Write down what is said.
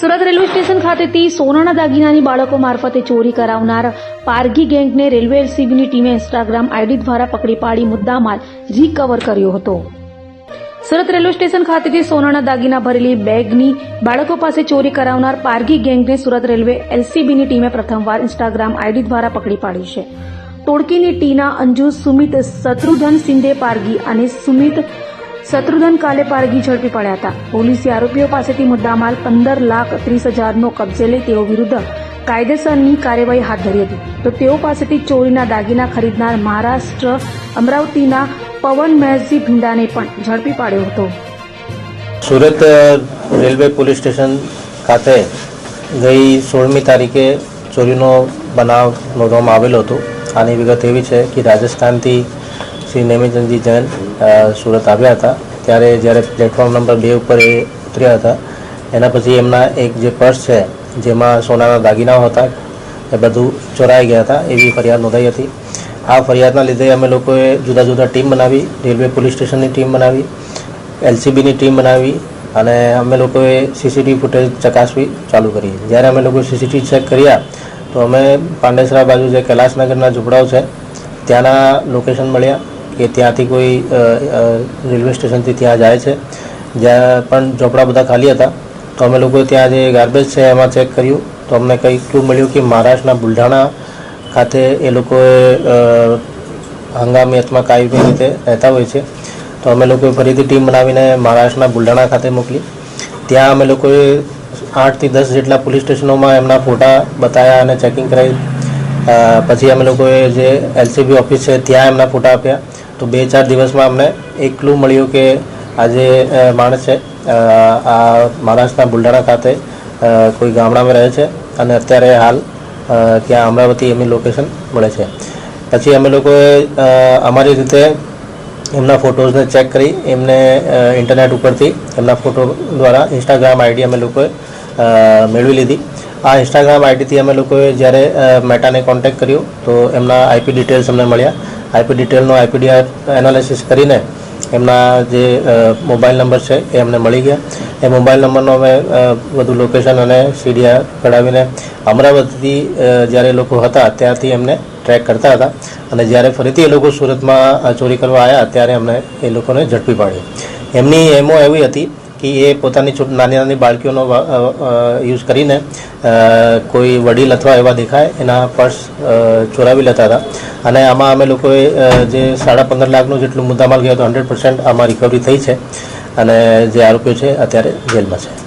Surat railway station ખાતેથી સોનાના દાગીનાની બાળકો મારફતે ચોરી કરાવનાર પારગી ગેંગને રેલવે એલસીબીની ટીમે ઇન્સ્ટાગ્રામ આઈડી દ્વારા પકડી પાડી મુદ્દામાલ રિકવર કર્યો હતો. સુરત રેલવે સ્ટેશન ખાતેથી સોનાના દાગીના ભરેલી બેગની બાળકો પાસે ચોરી કરાવનાર પારગી ગેંગને સુરત રેલવે એલસીબીની ટીમે પ્રથમવાર ઇન્સ્ટાગ્રામ આઈડી દ્વારા પકડી પાડી છે. ટોળકીની ટીના અંજુ, સુમિત શત્રુધન સિંધે પારગી અને સુમિત શત્રુધન કાલે પારગી ઝડપી પડ્યા હતા. પોલીસે આરોપીઓ પાસેથી મુદ્દામાલ પંદર લાખ ત્રીસ હજારનો કબજે લઈ તેઓ વિરુદ્ધ કાયદેસરની કાર્યવાહી હાથ ધરી હતી. તો તેઓ પાસેથી ચોરીના દાગીના ખરીદનાર મહારાષ્ટ્ર અમરાવતીના પવન મહેશજી ભીંડાને પણ ઝડપી પાડ્યો હતો. સુરત રેલવે પોલીસ સ્ટેશન ખાતે ગઈ સોળમી તારીખે ચોરીનો બનાવ નોંધવામાં આવેલો હતો. આની વિગત એવી છે કે રાજસ્થાનથી શ્રી નેમિચંદજી જૈન સુરત આવ્યા હતા. ત્યારે જ્યારે પ્લેટફોર્મ નંબર બે ઉપર એ ઉતર્યા હતા, એના પછી એમના એક જે પર્સ છે, જેમાં સોનાના દાગીનાઓ હતા, એ બધું ચોરાઈ ગયા હતા, એવી ફરિયાદ નોંધાઈ હતી. આ ફરિયાદના લીધે અમે લોકોએ જુદા જુદા ટીમ બનાવી, રેલવે પોલીસ સ્ટેશનની ટીમ બનાવી, એલસીબીની ટીમ બનાવી, અને અમે લોકોએ સીસીટીવી ફૂટેજ ચકાસવી ચાલુ કરી. જ્યારે અમે લોકો સીસીટીવી ચેક કર્યા, તો અમે પાંડેસરા બાજુ જે કૈલાસનગરના ઝૂંપડાઓ છે, ત્યાંના લોકેશન મળ્યા. કે ત્યાંથી કોઈ રેલવે સ્ટેશનથી ત્યાં જાય છે. જ્યાં પણ ઝોપડા બધા ખાલી હતા. તો અમે લોકોએ ત્યાં જે ગાર્બેજ છે એમાં ચેક કર્યું. તો અમને કંઈ ક્લુ મળ્યું કે મહારાષ્ટ્રના બુલઢાણા ખાતે એ લોકોએ હંગામી અથવા કાયમી રીતે રહેતા હોય છે. તો અમે લોકોએ ફરીથી ટીમ બનાવીને મહારાષ્ટ્રના બુલઢાણા ખાતે મોકલી. ત્યાં અમે લોકોએ આઠથી દસ જેટલા પોલીસ સ્ટેશનોમાં એમના ફોટા બતાવ્યા અને ચેકિંગ કરાવી. પછી અમે લોકોએ જે એલસીબી ઓફિસ છે, ત્યાં એમના ફોટા આપ્યા. તો બે ચાર દિવસમાં અમને એક ક્લુ મળ્યું કે આજે માણસ છે. આ મહારાષ્ટ્રના બુલઢાણા ખાતે કોઈ ગામડામાં રહે છે અને અત્યારે હાલ ત્યાં અમરાવતી એમની લોકેશન મળે છે. પછી અમે લોકોએ અમારી રીતે એમના ફોટોઝને ચેક કરી, એમને ઇન્ટરનેટ ઉપરથી એમના ફોટો દ્વારા ઇન્સ્ટાગ્રામ આઈડી અમે લોકોએ મેળવી લીધી. આ ઇન્સ્ટાગ્રામ આઈડીથી અમે લોકોએ જ્યારે મેટાને કોન્ટેક્ટ કર્યો, તો એમના આઈપી ડિટેલ્સ અમને મળ્યા. આઈપી ડિટેલનો આઈપીડીઆર એનાલિસિસ કરીને એમના જે મોબાઈલ નંબર છે એ અમને મળી ગયા. એ મોબાઈલ નંબરનો અમે બધું લોકેશન અને સીડીઆર કઢાવીને અમરાવતીથી જ્યારે લોકો હતા, ત્યારથી એમને ટ્રેક કરતા હતા. અને જ્યારે ફરીથી એ લોકો સુરતમાં ચોરી કરવા આવ્યા ત્યારે અમને એ લોકોને ઝડપી પાડી એમની એમો એવી હતી કે એ પોતાની નાની નાની બાળકીઓનો યુઝ કરીને કોઈ વડીલ અથવા એવા દેખાય, એના પર્સ ચોરાવી લેતા હતા. અને આમાં અમે લોકોએ જે સાડા પંદર લાખનું જેટલું મુદ્દામાલ ગયો હતો, હંડ્રેડ પર્સન્ટ આમાં રિકવરી થઈ છે. અને જે આરોપીઓ છે, અત્યારે જેલમાં છે.